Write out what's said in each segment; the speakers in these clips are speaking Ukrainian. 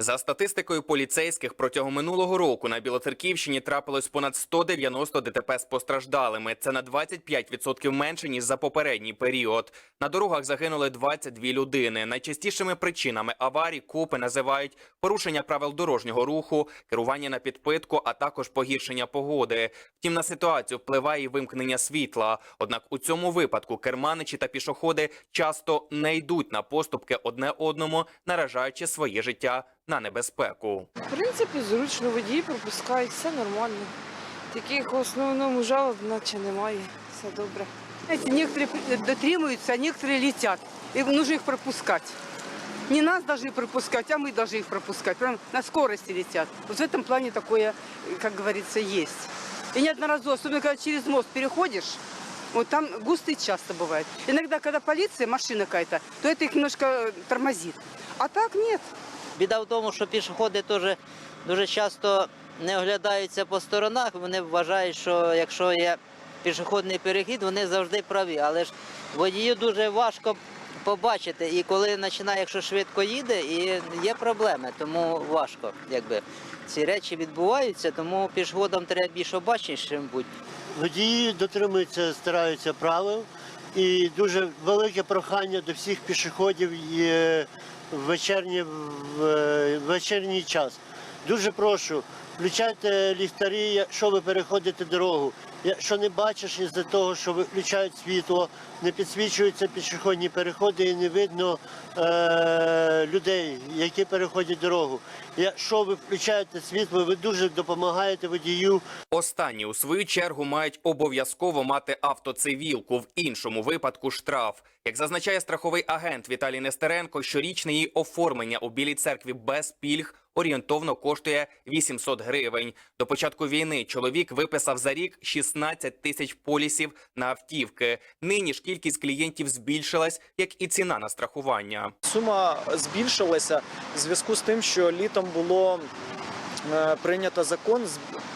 За статистикою поліцейських, протягом минулого року на Білоцерківщині трапилось понад 190 ДТП з постраждалими. Це на 25% менше ніж за попередній період. На дорогах загинули 22 людини. Найчастішими причинами аварій копи називають порушення правил дорожнього руху, керування на підпитку, а також погіршення погоди. Втім, на ситуацію впливає і вимкнення світла. Однак у цьому випадку керманичі та пішоходи часто не йдуть на поступки одне одному, наражаючи своє життя на небезпеку. В принципі, зручно водії пропускають, все нормально. Таких в основному жалоб наче немає. Все добре. Знаете, некоторые дотримуются, а некоторые летят. И нужно их пропускать. Не нас должны пропускать, а мы должны их пропускать. Прям на скорости летят. Вот в этом плане такое, как говорится, есть. И неодноразово, особенно когда через мост переходишь, вот там густо и часто бывает. Иногда, когда полиция, машина какая-то, то это их немножко э, тормозит. А так нет. Біда в тому, що пішоходи теж дуже часто не оглядаються по сторонах. Вони вважають, що якщо є пішохідний перехід, вони завжди праві. Але ж водію дуже важко побачити. І коли починає, якщо швидко їде, і є проблеми, тому важко, якби ці речі відбуваються, тому пішоходам треба більш обачнішим бути. Водії дотримуються, стараються правил. І дуже велике прохання до всіх пішоходів вечірній, в е, вечірній час. Дуже прошу, включайте ліхтарі, якщо ви переходите дорогу. Якщо не бачиш із-за того, що виключають світло, не підсвічуються пішохідні переходи і не видно е- людей, які переходять дорогу. Якщо ви включаєте світло, ви дуже допомагаєте водію Останні у свою чергу мають обов'язково мати автоцивілку. В іншому випадку штраф. Як зазначає страховий агент Віталій Нестеренко, щорічне її оформлення у білій церкві без пільг орієнтовно коштує 800 гривень. До початку війни чоловік виписав за рік 16 тисяч полісів на автівки. Нині ж кількість клієнтів збільшилась, як і ціна на страхування. Сума збільшилася в зв'язку з тим, що літом було е, прийнято закон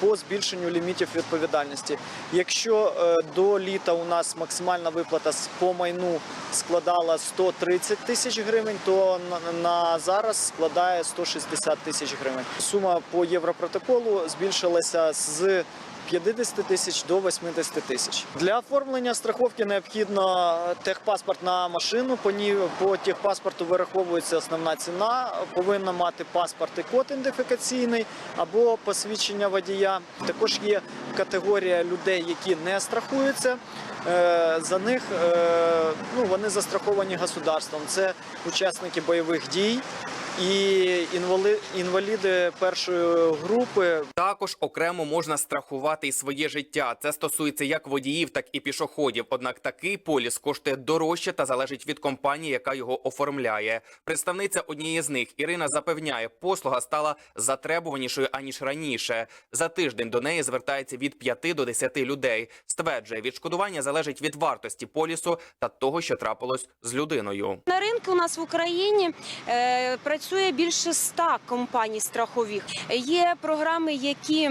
по збільшенню лімітів відповідальності. Якщо е, до літа у нас максимальна виплата по майну складала 130 тисяч гривень, то на зараз складає 160 тисяч гривень. Сума по європротоколу збільшилася з 50 тисяч до 80 тисяч. Для оформлення страховки необхідно техпаспорт на машину. По ній по техпаспорту вираховується основна ціна. Повинна мати паспорт і код ідентифікаційний або посвідчення водія. Також є категорія людей, які не страхуються. Е, За них е, ну, вони застраховані государством. Це учасники бойових дій і інвали- інваліди першої групи, Також окремо можна страхувати і своє життя. Це стосується як водіїв, так і пішоходів. Однак такий поліс коштує дорожче та залежить від компанії, яка його оформляє. Представниця однієї з них Ірина запевняє, послуга стала затребуванішою аніж раніше. За тиждень до неї звертається від 5 до 10 людей. Стверджує, відшкодування залежить від вартості полісу та того, що трапилось з людиною. На ринку у нас в Україні е, працює більше ста компаній страхових. Є програми, які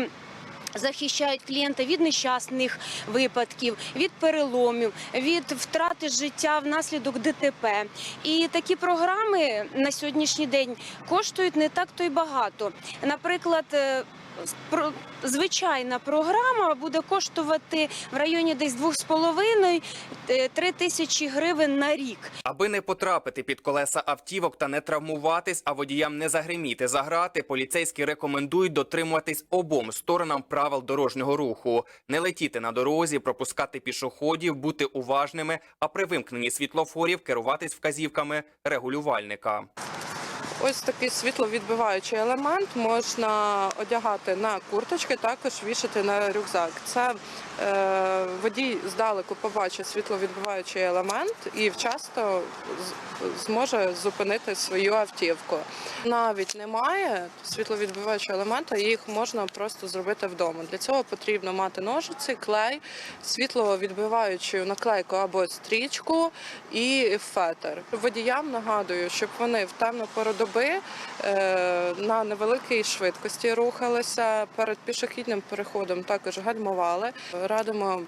Захищають клієнта від нещасних випадків, від переломів, від втрати життя внаслідок ДТП. І такі програми на сьогоднішній день коштують не так то й багато. Наприклад, е, звичайна програма буде коштувати в районі десь 2,5-3 тисячі гривень на рік. Аби не потрапити під колеса автівок та не травмуватись, а водіям не загриміти за грати, поліцейські рекомендують дотримуватись обом сторонам правил дорожнього руху, не летіти на дорозі, пропускати пішоходів, бути уважними, а при вимкненні світлофорів керуватись вказівками регулювальника. Ось такий світловідбиваючий елемент можна одягати на курточки, також вішати на рюкзак. Це е, водій здалеку побачить світловідбиваючий елемент і вчасно зможе зупинити свою автівку. Навіть немає світловідбиваючого елемента, їх можна просто зробити вдома. Для цього потрібно мати ножиці, клей, світловідбиваючу наклейку або стрічку і фетр. Водіям нагадую, щоб вони в темну пору доби е, на невеликій швидкості рухалися перед пішохідним переходом. Також гальмували. Радимо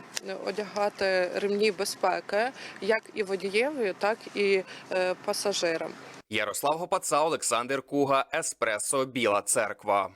одягати ремні безпеки як і водієві, так і е, пасажирам. Ярослав Гопаца, Олександр Куга, Еспресо, Біла Церква.